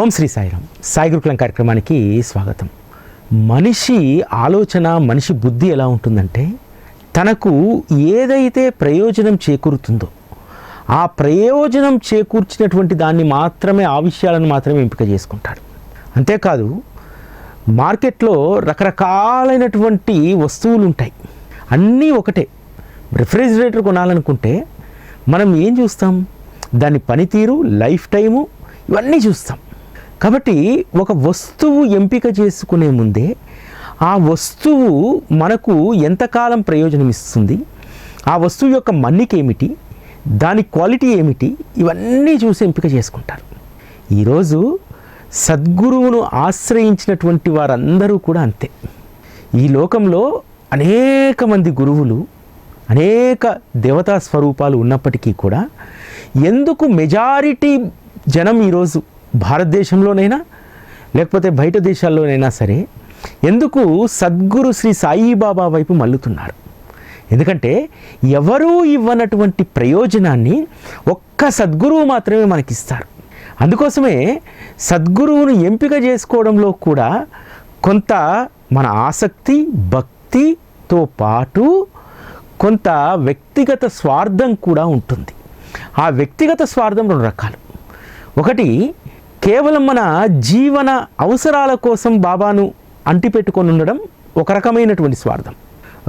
ఓం శ్రీ సాయిరాం సాయి గురుకులం కార్యక్రమానికి స్వాగతం. మనిషి ఆలోచన మనిషి బుద్ధి ఎలా ఉంటుందంటే తనకు ఏదైతే ప్రయోజనం చేకూరుతుందో ఆ ప్రయోజనం చేకూర్చినటువంటి దాన్ని మాత్రమే ఆ విషయాలను మాత్రమే ఎంపిక చేసుకుంటాడు. అంతేకాదు మార్కెట్లో రకరకాలైనటువంటి వస్తువులు ఉంటాయి అన్నీ ఒకటే. రిఫ్రిజిరేటర్ కొనాలనుకుంటే మనం ఏం చూస్తాం? దాని పనితీరు లైఫ్ టైము ఇవన్నీ చూస్తాం. కాబట్టి ఒక వస్తువు ఎంపిక చేసుకునే ముందే ఆ వస్తువు మనకు ఎంతకాలం ప్రయోజనం ఇస్తుంది ఆ వస్తువు యొక్క మన్నికేమిటి? దాని క్వాలిటీ ఏమిటి? ఇవన్నీ చూసి ఎంపిక చేసుకుంటారు. ఈరోజు సద్గురువును ఆశ్రయించినటువంటి వారందరూ కూడా అంతే. ఈ లోకంలో అనేక మంది గురువులు అనేక దేవతా స్వరూపాలు ఉన్నప్పటికీ కూడా ఎందుకు మెజారిటీ జనం ఈరోజు భారతదేశంలోనైనా లేకపోతే బయట దేశాల్లోనైనా సరే ఎందుకు సద్గురు శ్రీ సాయిబాబా వైపు మల్లుతున్నారు ఎందుకంటే ఎవరూ ఇవ్వనటువంటి ప్రయోజనాన్ని ఒక్క సద్గురువు మాత్రమే మనకిస్తారు. అందుకోసమే సద్గురువును ఎంపిక చేసుకోవడంలో కూడా కొంత మన ఆసక్తి భక్తితో పాటు కొంత వ్యక్తిగత స్వార్థం కూడా ఉంటుంది. ఆ వ్యక్తిగత స్వార్థం రెండు రకాలు. ఒకటి కేవలం మన జీవన అవసరాల కోసం బాబాను అంటిపెట్టుకొని ఉండడం ఒక రకమైనటువంటి స్వార్థం.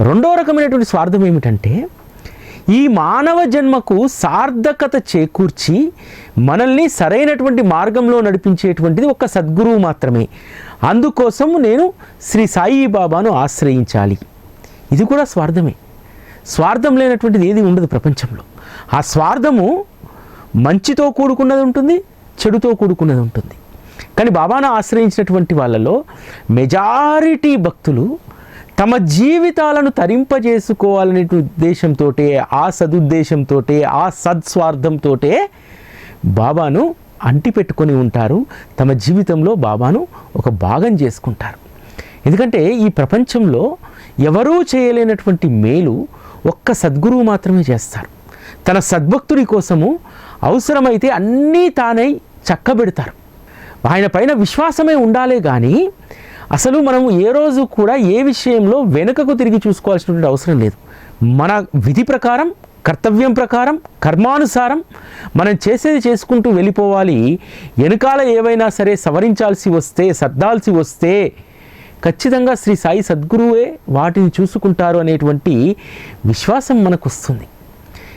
రెండో రకమైనటువంటి స్వార్థం ఏమిటంటే ఈ మానవ జన్మకు సార్థకత చేకూర్చి మనల్ని సరైనటువంటి మార్గంలో నడిపించేటువంటిది ఒక సద్గురువు మాత్రమే. అందుకోసం నేను శ్రీ సాయి బాబాను ఆశ్రయించాలి. ఇది కూడా స్వార్థమే. స్వార్థం లేనటువంటిది ఏది ఉండదు ప్రపంచంలో. ఆ స్వార్థము మంచితో కూడుకున్నది ఉంటుంది చెడుతో కూడుకున్నది ఉంటుంది. కానీ బాబాను ఆశ్రయించినటువంటి వాళ్ళలో మెజారిటీ భక్తులు తమ జీవితాలను తరింపజేసుకోవాలనే ఉద్దేశంతో ఆ సదుద్దేశంతో ఆ సత్స్వార్థంతో బాబాను అంటిపెట్టుకొని ఉంటారు. తమ జీవితంలో బాబాను ఒక భాగం చేసుకుంటారు. ఎందుకంటే ఈ ప్రపంచంలో ఎవరూ చేయలేనటువంటి మేలు ఒక్క సద్గురువు మాత్రమే చేస్తారు. తన సద్భక్తుడి కోసము అవసరమైతే అన్నీ తానై చక్కబెడతారు. ఆయన పైన విశ్వాసమే ఉండాలే కానీ అసలు మనం ఏ రోజు కూడా ఏ విషయంలో వెనుకకు తిరిగి చూసుకోవాల్సినటువంటి అవసరం లేదు. మన విధి ప్రకారం కర్తవ్యం ప్రకారం కర్మానుసారం మనం చేసేది చేసుకుంటూ వెళ్ళిపోవాలి. వెనకాల ఏవైనా సరే సవరించాల్సి వస్తే సర్దాల్సి వస్తే ఖచ్చితంగా శ్రీ సాయి సద్గురువే వాటిని చూసుకుంటారు అనేటువంటి విశ్వాసం మనకు వస్తుంది.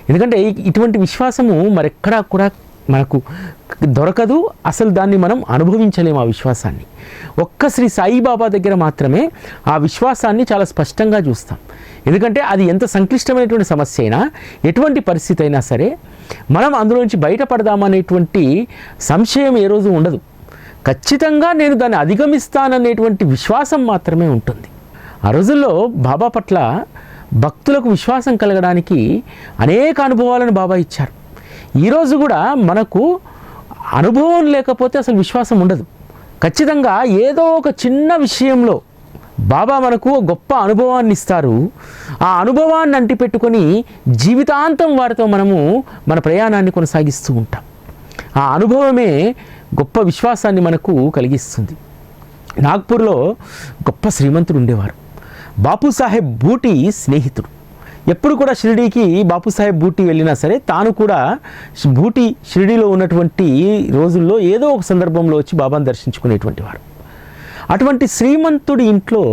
ఎందుకంటే ఇటువంటి విశ్వాసము మరెక్కడా కూడా మనకు దొరకదు. అసలు దాన్ని మనం అనుభవించలేము ఆ విశ్వాసాన్ని. ఒక్క శ్రీ సాయిబాబా దగ్గర మాత్రమే ఆ విశ్వాసాన్ని చాలా స్పష్టంగా చూస్తాం. ఎందుకంటే అది ఎంత సంక్లిష్టమైనటువంటి సమస్య అయినా ఎటువంటి పరిస్థితి అయినా సరే మనం అందులో నుంచి బయటపడదామనేటువంటి సంశయం ఏ రోజు ఉండదు. ఖచ్చితంగా నేను దాన్ని అధిగమిస్తాననేటువంటి విశ్వాసం మాత్రమే ఉంటుంది. ఆ రోజుల్లో బాబా పట్ల భక్తులకు విశ్వాసం కలగడానికి అనేక అనుభవాలను బాబా ఇచ్చారు. ఈరోజు కూడా మనకు అనుభవం లేకపోతే అసలు విశ్వాసం ఉండదు. ఖచ్చితంగా ఏదో ఒక చిన్న విషయంలో బాబా మనకు గొప్ప అనుభవాన్ని ఇస్తారు. ఆ అనుభవాన్ని అంటిపెట్టుకొని జీవితాంతం వారితో మనము మన ప్రయాణాన్ని కొనసాగిస్తూ ఉంటాం. ఆ అనుభవమే గొప్ప విశ్వాసాన్ని మనకు కలిగిస్తుంది. నాగ్పూర్లో గొప్ప శ్రీమంతుడు ఉండేవారు. బాపు సాహెబ్ బూటి స్నేహితుడు. ఎప్పుడు కూడా షిరిడీకి బాపు సాహెబ్ బూటి వెళ్ళినా సరే తాను కూడా బూటి షిరిడీలో ఉన్నటువంటి రోజుల్లో ఏదో ఒక సందర్భంలో వచ్చి బాబాను దర్శించుకునేటువంటి వారు అటువంటి శ్రీమంతుడి ఇంట్లో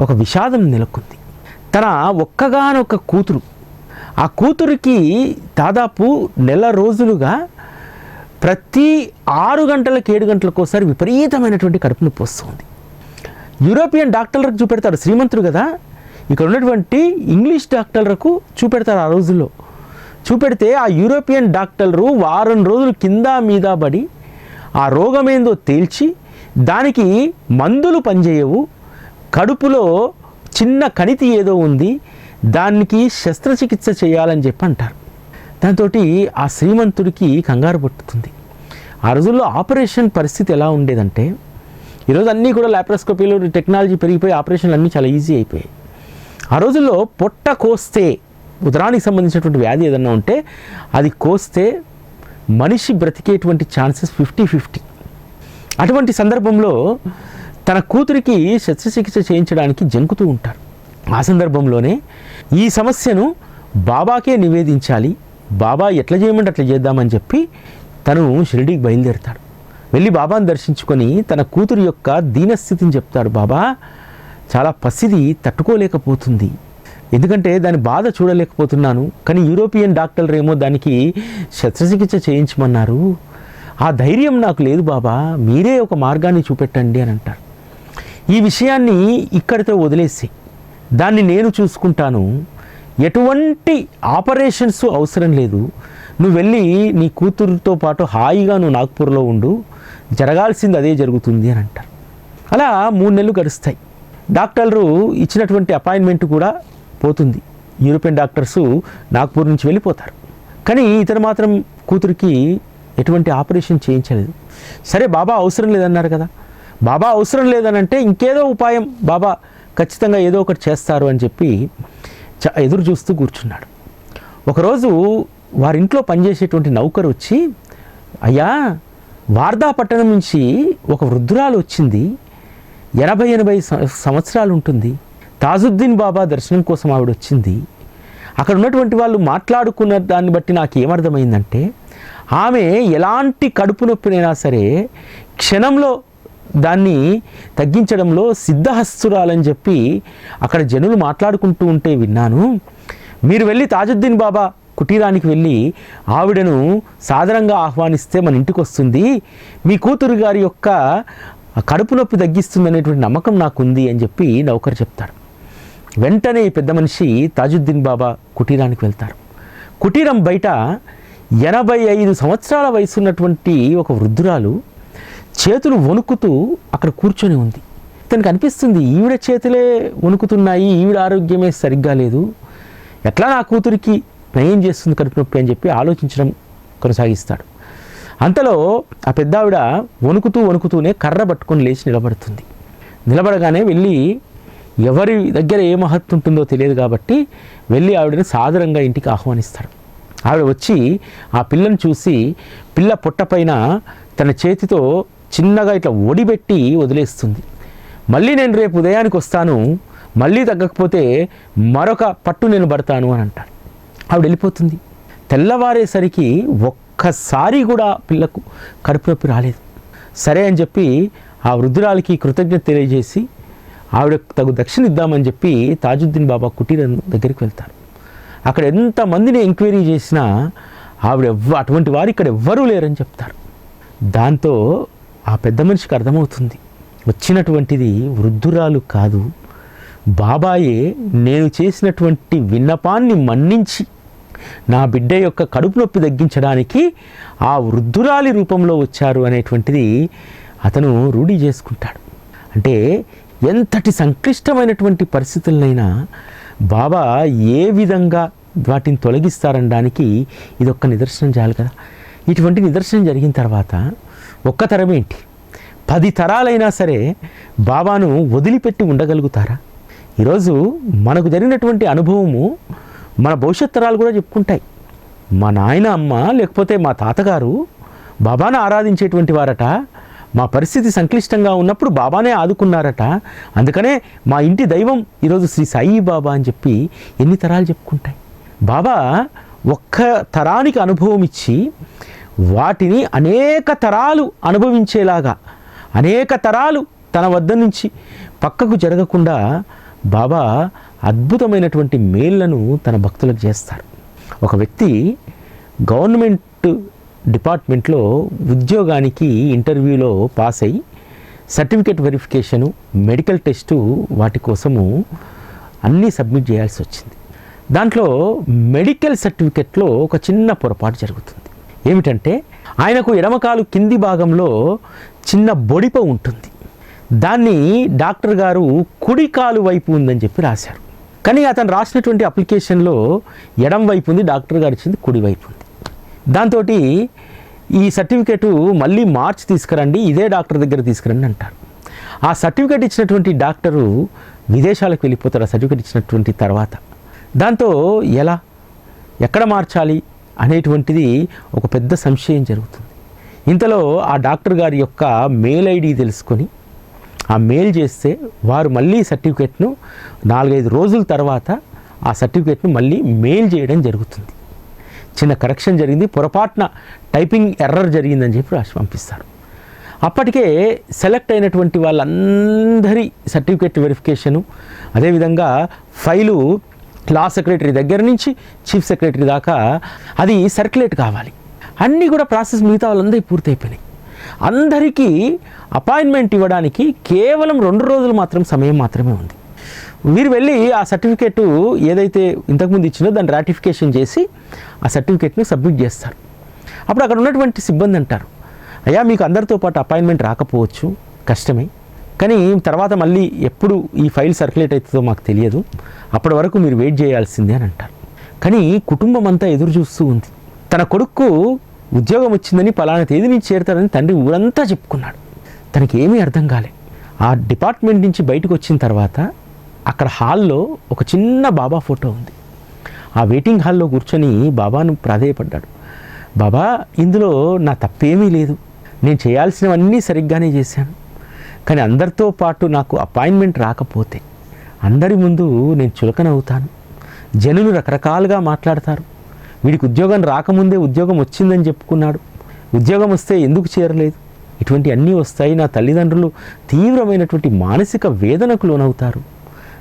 ఒక విషాదం నెలకొంది. తన ఒక్కగానొక్క కూతురు. ఆ కూతురికి దాదాపు నెల రోజులుగా ప్రతి ఆరు గంటలకు ఏడు గంటలకు ఒకసారి విపరీతమైనటువంటి కడుపు నొప్పి వస్తుంది యూరోపియన్ డాక్టర్లకు చూపెడతారు శ్రీమంతుడు కదా. ఇక్కడ ఉన్నటువంటి ఇంగ్లీష్ డాక్టర్లకు చూపెడతారు ఆ రోజుల్లో. చూపెడితే ఆ యూరోపియన్ డాక్టర్లు వారం రోజులు కింద మీద పడి ఆ రోగమేందో తేల్చి దానికి మందులు పనిచేయవు కడుపులో చిన్న కణితి ఏదో ఉంది దానికి శస్త్రచికిత్స చేయాలని చెప్పి అంటారు దాంతో ఆ శ్రీమంతుడికి కంగారు పట్టుతుంది. ఆ రోజుల్లో ఆపరేషన్ పరిస్థితి ఎలా ఉండేదంటే ఈరోజు అన్నీ కూడా ల్యాప్రోస్కోపీలో టెక్నాలజీ పెరిగిపోయి ఆపరేషన్లు అన్నీ చాలా ఈజీ అయిపోయాయి. ఆ రోజుల్లో పొట్ట కోస్తే ఉదరానికి సంబంధించినటువంటి వ్యాధి ఏదన్నా ఉంటే అది కోస్తే మనిషి బ్రతికేటువంటి ఛాన్సెస్ ఫిఫ్టీ ఫిఫ్టీ అటువంటి సందర్భంలో తన కూతురికి శస్త్రచికిత్స చేయించడానికి జంకుతూ ఉంటారు. ఆ సందర్భంలోనే ఈ సమస్యను బాబాకే నివేదించాలి బాబా ఎట్లా చేయమంటే అట్లా చేద్దామని చెప్పి తను షిరిడీకి బయలుదేరుతాడు. వెళ్ళి బాబాను దర్శించుకొని తన కూతురు యొక్క దీనస్థితిని చెప్తాడు బాబా చాలా పసిది తట్టుకోలేకపోతుంది. ఎందుకంటే దాని బాధ చూడలేకపోతున్నాను. కానీ యూరోపియన్ డాక్టర్లు ఏమో దానికి శస్త్రచికిత్స చేయించమన్నారు. ఆ ధైర్యం నాకు లేదు బాబా. మీరే ఒక మార్గాన్ని చూపెట్టండి అని అంటారు ఈ విషయాన్ని ఇక్కడితో వదిలేసి దాన్ని నేను చూసుకుంటాను. ఎటువంటి ఆపరేషన్స్ అవసరం లేదు. నువ్వు వెళ్ళి నీ కూతురుతో పాటు హాయిగా నువ్వు నాగ్పూర్లో ఉండు. జరగాల్సింది అదే జరుగుతుంది అని అంటారు. అలా మూడు నెలలు గడుస్తాయి. డాక్టర్లు ఇచ్చినటువంటి అపాయింట్మెంట్ కూడా పోతుంది. యూరోపియన్ డాక్టర్స్ నాగ్పూర్ నుంచి వెళ్ళిపోతారు. కానీ ఇతను మాత్రం కూతురికి ఎటువంటి ఆపరేషన్ చేయించలేదు. సరే బాబా అవసరం లేదన్నారు కదా. బాబా అవసరం లేదనంటే ఇంకేదో ఉపాయం బాబా ఖచ్చితంగా ఏదో ఒకటి చేస్తారు అని చెప్పి చ- ఎదురు చూస్తూ కూర్చున్నాడు. ఒకరోజు వారింట్లో పనిచేసేటువంటి నౌకరు వచ్చి అయ్యా వార్దా పట్టణం నుంచి ఒక వృద్ధురాలు వచ్చింది. ఎనభై ఎనభై సంవత్సరాలు ఉంటుంది. తాజుద్దీన్ బాబా దర్శనం కోసం ఆవిడ వచ్చింది. అక్కడ ఉన్నటువంటి వాళ్ళు మాట్లాడుకున్న దాన్ని బట్టి నాకు ఏమర్థమైందంటే ఆమె ఎలాంటి కడుపు నొప్పినైనా సరే క్షణంలో దాన్ని తగ్గించడంలో సిద్ధహస్తురాలని చెప్పి అక్కడ జనులు మాట్లాడుకుంటూ ఉంటే విన్నాను. మీరు వెళ్ళి తాజుద్దీన్ బాబా కుటీరానికి వెళ్ళి ఆవిడను సాదరంగా ఆహ్వానిస్తే మన ఇంటికి వస్తుంది మీ కూతురు గారి యొక్క కడుపు నొప్పి తగ్గిస్తుంది అనేటువంటి నమ్మకం నాకుంది అని చెప్పి నౌకరు చెప్తాడు. వెంటనే ఈ పెద్ద మనిషి తాజుద్దీన్ బాబా కుటీరానికి వెళ్తారు. కుటీరం బయట ఎనభై ఐదు సంవత్సరాల వయసున్నటువంటి ఒక వృద్ధురాలు చేతులు వణుకుతూ అక్కడ కూర్చొని ఉంది. తనకు అనిపిస్తుంది ఈవిడ చేతులే వణుకుతున్నాయి ఈవిడ ఆరోగ్యమే సరిగ్గా లేదు. ఎట్లా నా కూతురికి నయం చేస్తుంది కడుపు నొప్పి అని చెప్పి ఆలోచించడం కొనసాగిస్తాడు. అంతలో ఆ పెద్ద ఆవిడ వణుకుతూ వణుకుతూనే కర్ర పట్టుకొని లేచి నిలబడుతుంది. నిలబడగానే వెళ్ళి ఎవరి దగ్గర ఏ మహత్తు ఉంటుందో తెలియదు కాబట్టి వెళ్ళి ఆవిడని సాదరంగా ఇంటికి ఆహ్వానిస్తాడు. ఆవిడ వచ్చి ఆ పిల్లని చూసి పిల్ల పొట్టపైన తన చేతితో చిన్నగా ఇట్లా ఒడిబెట్టి వదిలేస్తుంది. మళ్ళీ నేను రేపు ఉదయానికి వస్తాను మళ్ళీ తగ్గకపోతే మరొక పట్టు నేను పడతాను అని అంటాడు. ఆవిడ వెళ్ళిపోతుంది తెల్లవారేసరికి ఒక్కసారి కూడా పిల్లకు కడుపు నొప్పి రాలేదు. సరే అని చెప్పి ఆ వృద్ధురాలికి కృతజ్ఞత తెలియజేసి ఆవిడ తగు దక్షిణ ఇద్దామని చెప్పి తాజుద్దీన్ బాబా కుటీరం దగ్గరికి వెళ్తారు. అక్కడ ఎంతమందిని ఎంక్వైరీ చేసినా ఆవిడ ఎవ్వ అటువంటి వారు ఇక్కడ ఎవ్వరూ లేరని చెప్తారు. దాంతో ఆ పెద్ద మనిషికి అర్థమవుతుంది. వచ్చినటువంటిది వృద్ధురాలు కాదు. బాబాయే నేను చేసినటువంటి విన్నపాన్ని మన్నించి నా బిడ్డ యొక్క కడుపు నొప్పి తగ్గించడానికి ఆ వృద్ధురాలి రూపంలో వచ్చారు అనేటువంటిది అతను రూఢి చేసుకుంటాడు. అంటే ఎంతటి సంక్లిష్టమైనటువంటి పరిస్థితులనైనా బాబా ఏ విధంగా వాటిని తొలగిస్తారనడానికి ఇది ఒక్క నిదర్శనం చాలు కదా. ఇటువంటి నిదర్శనం జరిగిన తర్వాత ఒక్క తరం ఏంటి? పది తరాలైనా సరే బాబాను వదిలిపెట్టి ఉండగలుగుతారా? ఈరోజు మనకు జరిగినటువంటి అనుభవము మన భవిష్యత్ తరాలు కూడా చెప్పుకుంటాయి. మా నాయన అమ్మ లేకపోతే మా తాతగారు బాబాను ఆరాధించేటువంటి వారట మా పరిస్థితి సంక్లిష్టంగా ఉన్నప్పుడు బాబానే ఆదుకున్నారట. అందుకనే మా ఇంటి దైవం ఈరోజు శ్రీ సాయి బాబా అని చెప్పి ఎన్ని తరాలు చెప్పుకుంటాయి. బాబా ఒక్క తరానికి అనుభవం ఇచ్చి వాటిని అనేక తరాలు అనుభవించేలాగా అనేక తరాలు తన వద్ద నుంచి పక్కకు జరగకుండా బాబా అద్భుతమైనటువంటి మేళ్ళను తన భక్తులకు చేస్తారు. ఒక వ్యక్తి గవర్నమెంట్ డిపార్ట్మెంట్లో ఉద్యోగానికి ఇంటర్వ్యూలో పాస్ అయ్యి సర్టిఫికేట్ వెరిఫికేషను మెడికల్ టెస్టు వాటి కోసము అన్నీ సబ్మిట్ చేయాల్సి వచ్చింది. దాంట్లో మెడికల్ సర్టిఫికెట్లో ఒక చిన్న పొరపాటు జరుగుతుంది. ఏమిటంటే ఆయనకు ఎడమకాలు కింది భాగంలో చిన్న బొడిప ఉంటుంది. దాన్ని డాక్టర్ గారు కుడి కాలు వైపు ఉందని చెప్పి రాశారు. కానీ అతను రాసినటువంటి అప్లికేషన్లో ఎడం వైపు ఉంది డాక్టర్ గారు ఇచ్చింది కుడి వైపు ఉంది. దాంతో ఈ సర్టిఫికేటు మళ్ళీ మార్చి తీసుకురండి ఇదే డాక్టర్ దగ్గర తీసుకురండి అంటారు. ఆ సర్టిఫికేట్ ఇచ్చినటువంటి డాక్టరు విదేశాలకు వెళ్ళిపోతారు ఆ సర్టిఫికెట్ ఇచ్చినటువంటి తర్వాత. దాంతో ఎలా? ఎక్కడ మార్చాలి అనేటువంటిది ఒక పెద్ద సంశయం జరుగుతుంది. ఇంతలో ఆ డాక్టర్ గారి యొక్క మెయిల్ ఐడి తెలుసుకొని ఆ మెయిల్ చేస్తే వారు మళ్ళీ సర్టిఫికెట్ను నాలుగైదు రోజుల తర్వాత ఆ సర్టిఫికెట్ను మళ్ళీ మెయిల్ చేయడం జరుగుతుంది. చిన్న కరెక్షన్ జరిగింది పొరపాటున టైపింగ్ ఎర్రర్ జరిగిందని చెప్పి రాసి పంపిస్తారు. అప్పటికే సెలెక్ట్ అయినటువంటి వాళ్ళందరి సర్టిఫికెట్ వెరిఫికేషను అదేవిధంగా ఫైలు లా సెక్రటరీ దగ్గర నుంచి చీఫ్ సెక్రటరీ దాకా అది సర్క్యులేట్ కావాలి. అన్నీ కూడా ప్రాసెస్ మిగతా వాళ్ళందరూ పూర్తయిపోయినాయి. అందరికీ అపాయింట్మెంట్ ఇవ్వడానికి కేవలం రెండు రోజులు మాత్రం సమయం మాత్రమే ఉంది. మీరు వెళ్ళి ఆ సర్టిఫికేట్ ఏదైతే ఇంతకుముందు ఇచ్చిందో దాన్ని రాటిఫికేషన్ చేసి ఆ సర్టిఫికేట్ని సబ్మిట్ చేస్తారు. అప్పుడు అక్కడ ఉన్నటువంటి సిబ్బంది అంటారు అయ్యా మీకు అందరితో పాటు అపాయింట్మెంట్ రాకపోవచ్చు కష్టమే. కానీ తర్వాత మళ్ళీ ఎప్పుడు ఈ ఫైల్ సర్క్యులేట్ అవుతుందో మాకు తెలియదు. అప్పటి వరకు మీరు వెయిట్ చేయాల్సిందే అని అంటారు. కానీ కుటుంబం అంతా ఎదురు చూస్తూ ఉంది. తన కొడుకు ఉద్యోగం వచ్చిందని పలానా తేదీ నుంచి చేరుతారని తండ్రి ఊరంతా చెప్పుకున్నాడు. తనకి ఏమీ అర్థం కాలే. ఆ డిపార్ట్మెంట్ నుంచి బయటకు వచ్చిన తర్వాత అక్కడ హాల్లో ఒక చిన్న బాబా ఫోటో ఉంది. ఆ వెయిటింగ్ హాల్లో కూర్చొని బాబాను ప్రాధేయపడ్డాడు. బాబా ఇందులో నా తప్పేమీ లేదు. నేను చేయాల్సినవన్నీ సరిగ్గానే చేశాను. కానీ అందరితో పాటు నాకు అపాయింట్మెంట్ రాకపోతే అందరి ముందు నేను చులకనవుతాను. జనులు రకరకాలుగా మాట్లాడతారు. వీడికి ఉద్యోగం రాకముందే ఉద్యోగం వచ్చిందని చెప్పుకున్నాడు. ఉద్యోగం వస్తే ఎందుకు చేరలేదు? ఇటువంటి అన్నీ వస్తాయి. నా తల్లిదండ్రులు తీవ్రమైనటువంటి మానసిక వేదనకు లోనవుతారు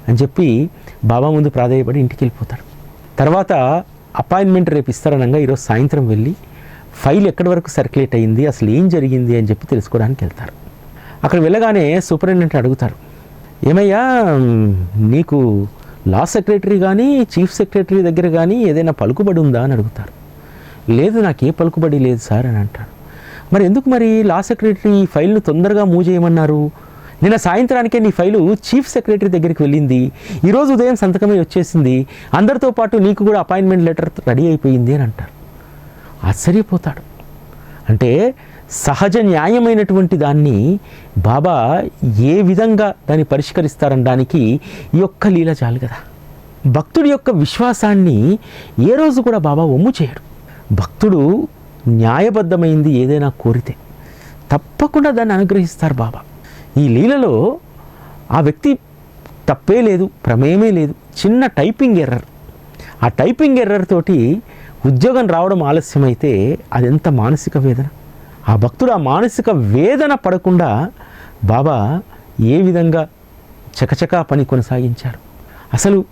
అని చెప్పి బాబా ముందు ప్రాధాయపడి ఇంటికి వెళ్ళిపోతాడు. తర్వాత అపాయింట్మెంట్ రేపు ఇస్తారనగా ఈరోజు సాయంత్రం వెళ్ళి ఫైల్ ఎక్కడి వరకు సర్క్యులేట్ అయ్యింది అసలు ఏం జరిగింది అని చెప్పి తెలుసుకోవడానికి వెళ్తారు. అక్కడ వెళ్ళగానే సూపరింటెండెంట్ అడుగుతారు. ఏమయ్యా నీకు లా సెక్రటరీ కానీ చీఫ్ సెక్రటరీ దగ్గర కానీ ఏదైనా పలుకుబడి ఉందా అని అడుగుతారు. లేదు నాకు ఏ పలుకుబడి లేదు సార్ అని అంటాడు మరి ఎందుకు మరి లా సెక్రటరీ ఈ ఫైల్ను తొందరగా మూవ్ చేయమన్నారు? నిన్న సాయంత్రానికే నీ ఫైలు చీఫ్ సెక్రటరీ దగ్గరికి వెళ్ళింది. ఈరోజు ఉదయం సంతకమే వచ్చేసింది. అందరితో పాటు నీకు కూడా అపాయింట్మెంట్ లెటర్ రెడీ అయిపోయింది అని అంటారు. ఆశ్చర్యపోతాడు. అంటే సహజ న్యాయమైనటువంటి దాన్ని బాబా ఏ విధంగా దాన్ని పరిష్కరిస్తారనడానికి ఈ యొక్క లీల చాలు కదా. భక్తుడి యొక్క విశ్వాసాన్ని ఏ రోజు కూడా బాబా ఒమ్ము చేయడు. భక్తుడు న్యాయబద్ధమైంది ఏదైనా కోరితే తప్పకుండా దాన్ని అనుగ్రహిస్తారు బాబా. ఈ లీలలో ఆ వ్యక్తి తప్పే లేదు ప్రమేయమే లేదు చిన్న టైపింగ్ ఎర్రర్. ఆ టైపింగ్ ఎర్రర్ తోటి ఉద్యోగం రావడం ఆలస్యమైతే అదెంత మానసిక వేదన. ఆ భక్తుడు ఆ మానసిక వేదన పడకుండా బాబా ఏ విధంగా చకచకా పని కొనసాగించారు? అసలు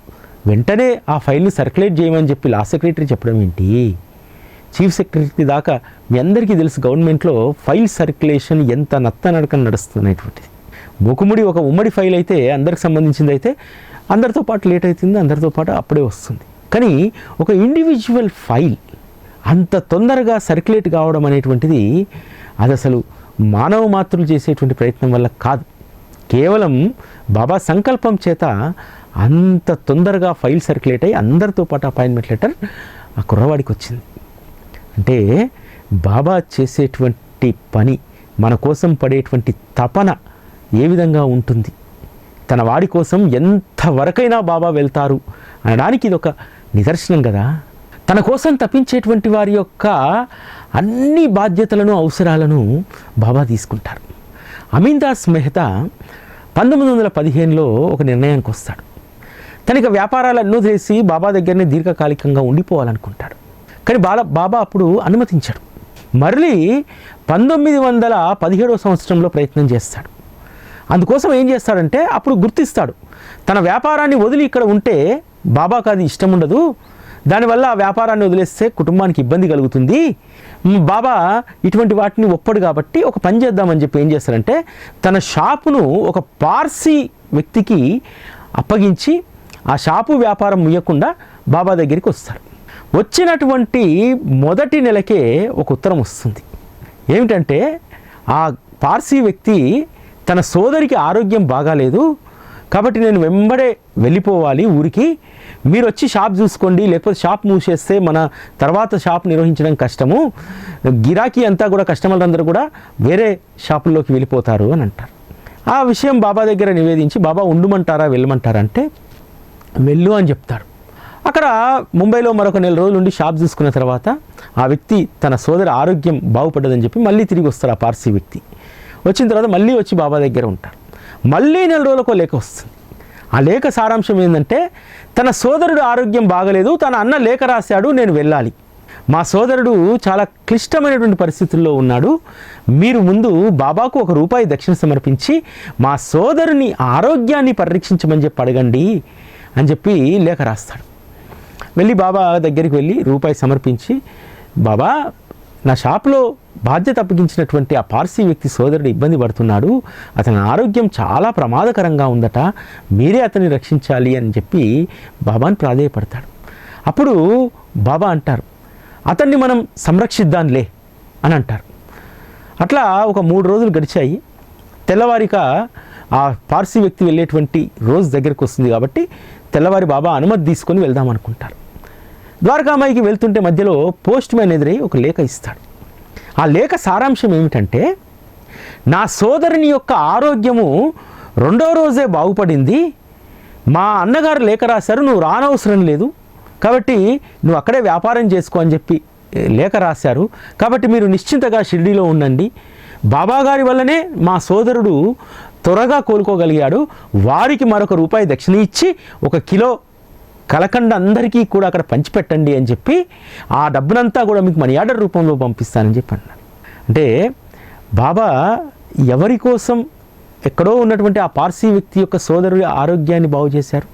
వెంటనే ఆ ఫైల్ని సర్క్యులేట్ చేయమని చెప్పి లా సెక్రటరీ చెప్పడం ఏంటి? చీఫ్ సెక్రటరీ దాకా మీ అందరికీ తెలుసు గవర్నమెంట్లో ఫైల్ సర్క్యులేషన్ ఎంత నత్తనడకన నడుస్తున్నటువంటిది. మూకుముడి ఒక ఉమ్మడి ఫైల్ అయితే అందరికి సంబంధించింది అయితే అందరితో పాటు లేట్ అవుతుంది అందరితో పాటు అప్పుడే వస్తుంది. కానీ ఒక ఇండివిజువల్ ఫైల్ అంత తొందరగా సర్క్యులేట్ కావడం అనేటువంటిది అది అసలు మానవ మాతృలు చేసేటువంటి ప్రయత్నం వల్ల కాదు. కేవలం బాబా సంకల్పం చేత అంత తొందరగా ఫైల్ సర్క్యులేట్ అయ్యి అందరితో పాటు అపాయింట్మెంట్ లెటర్ ఆ కుర్రవాడికి వచ్చింది. అంటే బాబా చేసేటువంటి పని మన కోసం పడేటువంటి తపన ఏ విధంగా ఉంటుంది? తన వాడి కోసం ఎంతవరకైనా బాబా వెళ్తారు అనడానికి ఇది ఒక నిదర్శనం కదా? తన కోసం తప్పించేటువంటి వారి యొక్క అన్ని బాధ్యతలను అవసరాలను బాబా తీసుకుంటారు. అమీందాస్ మెహతా పంతొమ్మిది వందల పదిహేనులో ఒక నిర్ణయానికి వస్తాడు. తనకి వ్యాపారాలన్నీ చేసి బాబా దగ్గరనే దీర్ఘకాలికంగా ఉండిపోవాలనుకుంటాడు. కానీ బాల బాబా అప్పుడు అనుమతించాడు. మరలి పంతొమ్మిది వందల పదిహేడవ సంవత్సరంలో ప్రయత్నం చేస్తాడు. అందుకోసం ఏం చేస్తాడంటే అప్పుడు గుర్తిస్తాడు. తన వ్యాపారాన్ని వదిలి ఇక్కడ ఉంటే బాబాకు అది ఇష్టం ఉండదు దానివల్ల ఆ వ్యాపారాన్ని వదిలేస్తే కుటుంబానికి ఇబ్బంది కలుగుతుంది. బాబా ఇటువంటి వాటిని ఒప్పడు కాబట్టి ఒక పని చేద్దామని చెప్పి ఏం చేస్తారంటే తన షాపును ఒక పార్సీ వ్యక్తికి అప్పగించి ఆ షాపు వ్యాపారం ముయ్యకుండా బాబా దగ్గరికి వస్తారు. వచ్చినటువంటి మొదటి నెలకే ఒక ఉత్తరం వస్తుంది. ఏమిటంటే ఆ పార్సీ వ్యక్తి తన సోదరికి ఆరోగ్యం బాగాలేదు కాబట్టి నేను వెంబడే వెళ్ళిపోవాలి ఊరికి మీరు వచ్చి షాప్ చూసుకోండి లేకపోతే షాప్ మూసేస్తే మన తర్వాత షాప్ నిర్వహించడం కష్టము. గిరాకీ అంతా కూడా కస్టమర్లందరూ కూడా వేరే షాపుల్లోకి వెళ్ళిపోతారు అని అంటారు. ఆ విషయం బాబా దగ్గర నివేదించి బాబా ఉండుమంటారా వెళ్ళమంటారా? అంటే వెళ్ళు అని చెప్తాడు అక్కడ ముంబైలో మరొక నెల రోజులు ఉండి షాప్ చూసుకున్న తర్వాత ఆ వ్యక్తి తన సోదరి ఆరోగ్యం బాగుపడ్డదని చెప్పి మళ్ళీ తిరిగి వస్తారు ఆ పార్సీ వ్యక్తి. వచ్చిన తర్వాత మళ్ళీ వచ్చి బాబా దగ్గర ఉంటారు మళ్ళీ నెల రోజులకు లేక వస్తుంది. ఆ లేఖ సారాంశం ఏంటంటే తన సోదరుడు ఆరోగ్యం బాగలేదు తన అన్న లేఖ రాశాడు నేను వెళ్ళాలి. మా సోదరుడు చాలా క్లిష్టమైనటువంటి పరిస్థితుల్లో ఉన్నాడు. మీరు ముందు బాబాకు ఒక రూపాయి దక్షిణ సమర్పించి మా సోదరుని ఆరోగ్యాన్ని పరీక్షించమని చెప్పి అడగండి అని చెప్పి లేఖ రాస్తాడు. వెళ్ళి బాబా దగ్గరికి వెళ్ళి రూపాయి సమర్పించి బాబా నా షాప్లో బాధ్యత అప్పగించినటువంటి ఆ పార్సీ వ్యక్తి సోదరుడు ఇబ్బంది పడుతున్నాడు. అతని ఆరోగ్యం చాలా ప్రమాదకరంగా ఉందట. మీరే అతన్ని రక్షించాలి అని చెప్పి బాబాని ప్రాధేయపడతాడు. అప్పుడు బాబా అంటారు అతన్ని మనం సంరక్షిద్దాంలే అని అంటారు. అట్లా ఒక మూడు రోజులు గడిచాయి. తెల్లవారిక ఆ పార్సీ వ్యక్తి వెళ్ళేటువంటి రోజు దగ్గరికి వస్తుంది కాబట్టి తెల్లవారి బాబా అనుమతి తీసుకొని వెళ్దాం అనుకుంటారు. ద్వారకామాయికి వెళ్తుంటే మధ్యలో పోస్ట్ మ్యాన్ ఎదురై ఒక లేఖ ఇస్తాడు. ఆ లేఖ సారాంశం ఏమిటంటే నా సోదరుని యొక్క ఆరోగ్యము రెండో రోజే బాగుపడింది. మా అన్నగారు లేఖ రాశారు నువ్వు రానవసరం లేదు. కాబట్టి నువ్వు అక్కడే వ్యాపారం చేసుకో అని చెప్పి లేఖ రాశారు. కాబట్టి మీరు నిశ్చింతగా షిర్డీలో ఉండండి. బాబాగారి వల్లనే మా సోదరుడు త్వరగా కోలుకోగలిగాడు. వారికి మరొక రూపాయి దక్షిణ ఇచ్చి ఒక కిలో కలకండ అందరికీ కూడా అక్కడ పంచిపెట్టండి అని చెప్పి ఆ డబ్బునంతా కూడా మీకు మనీ ఆర్డర్ రూపంలో పంపిస్తానని చెప్పి అన్నాడు అంటే బాబా ఎవరి కోసం ఎక్కడో ఉన్నటువంటి ఆ పార్సీ వ్యక్తి యొక్క సోదరుడి ఆరోగ్యాన్ని బాగు చేశారు?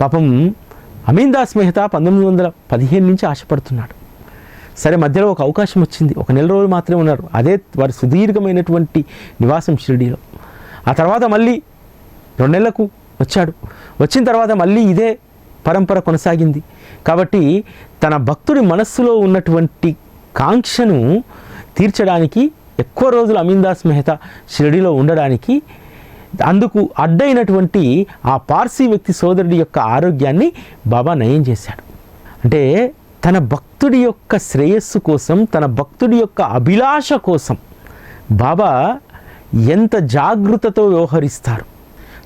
పాపం అమీందాస్ మెహతా పంతొమ్మిది వందల పదిహేను నుంచి ఆశపడుతున్నాడు. సరే మధ్యలో ఒక అవకాశం వచ్చింది. ఒక నెల రోజులు మాత్రమే ఉన్నారు. అదే వారి సుదీర్ఘమైనటువంటి నివాసం షిరిడీలో. ఆ తర్వాత మళ్ళీ రెండు నెలలకు వచ్చాడు. వచ్చిన తర్వాత మళ్ళీ ఇదే పరంపర కొనసాగింది. కాబట్టి తన భక్తుడి మనస్సులో ఉన్నటువంటి కాంక్షను తీర్చడానికి ఎక్కువ రోజులు అమీందాస్ మెహతా షిరడిలో ఉండడానికి అందుకు అడ్డైనటువంటి ఆ పార్సీ వ్యక్తి సోదరుడి యొక్క ఆరోగ్యాన్ని బాబా నయం చేశాడు. అంటే తన భక్తుడి యొక్క శ్రేయస్సు కోసం తన భక్తుడి యొక్క అభిలాష కోసం బాబా ఎంత జాగృతతో వ్యవహరిస్తారు.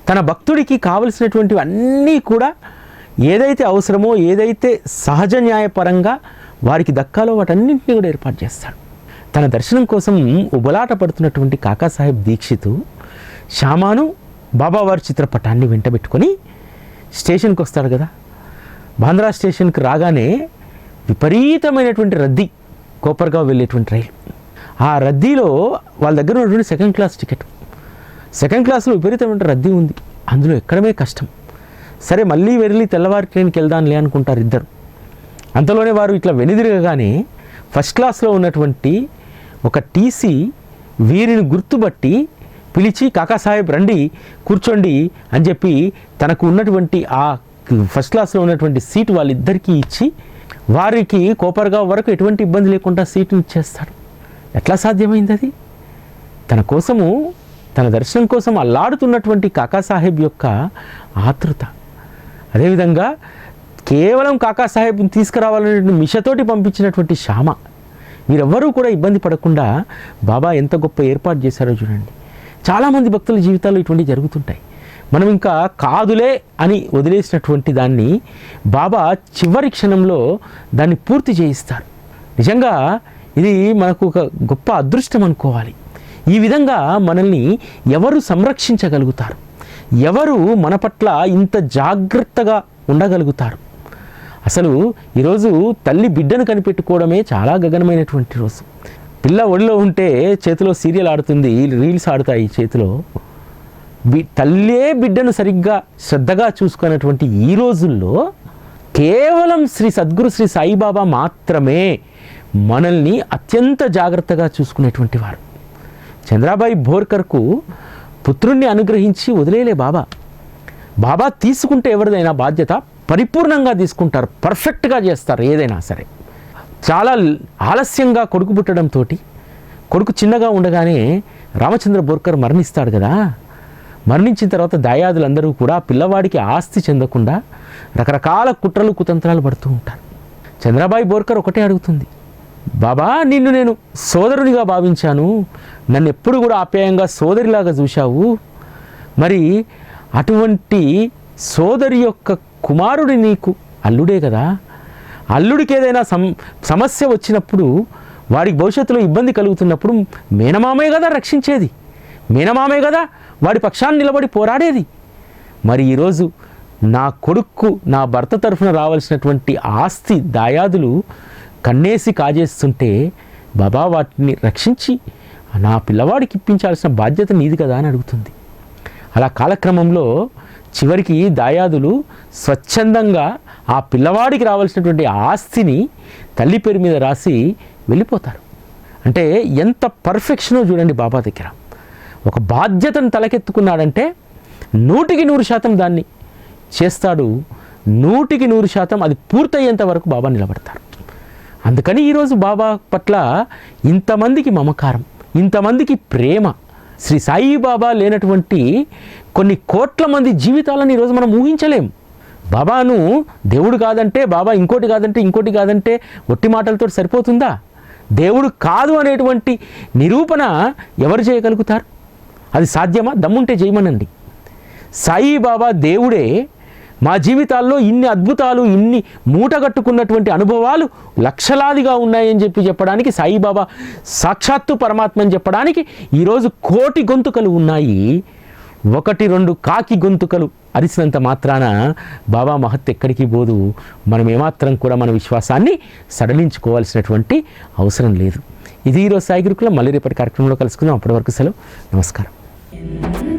తన భక్తుడికి కావలసినటువంటివి అన్నీ కూడా ఏదైతే అవసరమో ఏదైతే సహజ న్యాయపరంగా వారికి దక్కాలో వాటన్నింటినీ కూడా ఏర్పాటు చేస్తాడు. తన దర్శనం కోసం ఉబలాట పడుతున్నటువంటి కాకాసాహెబ్ దీక్షితు శ్యామాను బాబావారి చిత్రపటాన్ని వెంటబెట్టుకొని స్టేషన్కి వస్తాడు కదా. బాంద్రా స్టేషన్కి రాగానే విపరీతమైనటువంటి రద్దీ కోపర్గావ్ వెళ్ళేటువంటి రైలు. ఆ రద్దీలో వాళ్ళ దగ్గర ఉన్నటువంటి సెకండ్ క్లాస్ టికెట్. సెకండ్ క్లాస్లో విపరీతమైన రద్దీ ఉంది. అందులో ఎక్కడమే కష్టం. సరే మళ్ళీ వెళ్ళి తెల్లవారి ట్రైన్కి వెళ్దాంలే అనుకుంటారు ఇద్దరు. అంతలోనే వారు ఇట్లా వెనుదిరగగానే ఫస్ట్ క్లాస్లో ఉన్నటువంటి ఒక టీసీ వీరిని గుర్తుపట్టి పిలిచి కాకాసాహెబ్ రండి కూర్చోండి అని చెప్పి తనకు ఉన్నటువంటి ఆ ఫస్ట్ క్లాస్లో ఉన్నటువంటి సీటు వాళ్ళిద్దరికీ ఇచ్చి వారికి కోపర్గా వరకు ఎటువంటి ఇబ్బంది లేకుండా సీటుని ఇచ్చేస్తాడు. ఎట్లా సాధ్యమైంది అది? తన కోసము తన దర్శనం కోసం అల్లాడుతున్నటువంటి కాకాసాహెబ్ యొక్క ఆతృత. అదేవిధంగా కేవలం కాకాసాహెబ్ని తీసుకురావాలనే మిషతోటి పంపించినటువంటి శ్యామ వీరెవ్వరూ కూడా ఇబ్బంది పడకుండా బాబా ఎంత గొప్ప ఏర్పాటు చేశారో చూడండి. చాలామంది భక్తుల జీవితాల్లో ఇటువంటివి జరుగుతుంటాయి. మనం ఇంకా కాదులే అని వదిలేసినటువంటి దాన్ని బాబా చివరి క్షణంలో దాన్ని పూర్తి చేయిస్తారు. నిజంగా ఇది మనకు ఒక గొప్ప అదృష్టం అనుకోవాలి. ఈ విధంగా మనల్ని ఎవరు సంరక్షించగలుగుతారు? ఎవరు మన పట్ల ఇంత జాగ్రత్తగా ఉండగలుగుతారు? అసలు ఈరోజు తల్లి బిడ్డను కనిపెట్టుకోవడమే చాలా గగనమైనటువంటి రోజు. పిల్ల ఒడిలో ఉంటే చేతిలో సీరియల్ ఆడుతుంది రీల్స్ ఆడుతాయి చేతిలో. బి తల్లే బిడ్డను సరిగ్గా శ్రద్ధగా చూసుకున్నటువంటి ఈ రోజుల్లో కేవలం శ్రీ సద్గురు శ్రీ సాయిబాబా మాత్రమే మనల్ని అత్యంత జాగ్రత్తగా చూసుకునేటువంటి వారు. చంద్రాబాయి బోర్కర్కు పుత్రుణ్ణి అనుగ్రహించి వదిలేలే బాబా. బాబా తీసుకుంటే ఎవరిదైనా బాధ్యత పరిపూర్ణంగా తీసుకుంటారు పర్ఫెక్ట్గా చేస్తారు ఏదైనా సరే. చాలా ఆలస్యంగా కొడుకు పుట్టడంతో కొడుకు చిన్నగా ఉండగానే రామచంద్ర బోర్కర్ మరణిస్తాడు కదా. మరణించిన తర్వాత దాయాదులందరూ కూడా పిల్లవాడికి ఆస్తి చెందకుండా రకరకాల కుట్రలు కుతంత్రాలు పడుతూ ఉంటారు. చంద్రబాయి బోర్కర్ ఒకటే అడుగుతుంది బాబా నిన్ను నేను సోదరునిగా భావించాను. నన్ను ఎప్పుడు కూడా ఆప్యాయంగా సోదరిలాగా చూశావు. మరి అటువంటి సోదరి యొక్క కుమారుడి నీకు అల్లుడే కదా. అల్లుడికి ఏదైనా సమ సమస్య వచ్చినప్పుడు వాడికి భవిష్యత్తులో ఇబ్బంది కలుగుతున్నప్పుడు మేనమామే కదా రక్షించేది. మేనమామే కదా వాడి పక్షాన్ని నిలబడి పోరాడేది. మరి ఈరోజు నా కొడుక్కు నా భర్త తరఫున రావాల్సినటువంటి ఆస్తి దాయాదులు కన్నేసి కాజేస్తుంటే బాబా వాటిని రక్షించి నా పిల్లవాడికి ఇప్పించాల్సిన బాధ్యత నీది కదా అని అడుగుతుంది. అలా కాలక్రమంలో చివరికి దాయాదులు స్వచ్ఛందంగా ఆ పిల్లవాడికి రావాల్సినటువంటి ఆస్తిని తల్లి పేరు మీద రాసి వెళ్ళిపోతారు. అంటే ఎంత పర్ఫెక్షనో చూడండి బాబా దగ్గర. ఒక బాధ్యతను తలకెత్తుకున్నాడంటే నూటికి నూరు శాతం దాన్ని చేస్తాడు. నూటికి నూరు శాతం అది పూర్తయ్యేంత వరకు బాబా నిలబడతారు. అందుకని ఈరోజు బాబా పట్ల ఇంతమందికి మమకారం ఇంతమందికి ప్రేమ. శ్రీ సాయిబాబా లేనటువంటి కొన్ని కోట్ల మంది జీవితాలను ఈరోజు మనం ఊహించలేం. బాబాను దేవుడు కాదంటే బాబా ఇంకోటి కాదంటే ఇంకోటి కాదంటే ఒట్టి మాటలతో సరిపోతుందా? దేవుడు కాదు అనేటువంటి నిరూపణ ఎవరు చేయగలుగుతారు? అది సాధ్యమా? దమ్ముంటే చేయమనండి సాయిబాబా దేవుడే మా జీవితాల్లో ఇన్ని అద్భుతాలు ఇన్ని మూటగట్టుకున్నటువంటి అనుభవాలు లక్షలాదిగా ఉన్నాయని చెప్పి చెప్పడానికి సాయిబాబా సాక్షాత్తు పరమాత్మ అని చెప్పడానికి ఈరోజు కోటి గొంతుకలు ఉన్నాయి. ఒకటి రెండు కాకి గొంతుకలు అరిసినంత మాత్రాన బాబా మహత్ ఎక్కడికి పోదు. మనం ఏమాత్రం కూడా మన విశ్వాసాన్ని సడలించుకోవాల్సినటువంటి అవసరం లేదు. ఇది ఈరోజు సాయి గురుకుల. మళ్ళీ రేపటి కార్యక్రమంలో కలుసుకుందాం. అప్పటి వరకు సెలవు. నమస్కారం.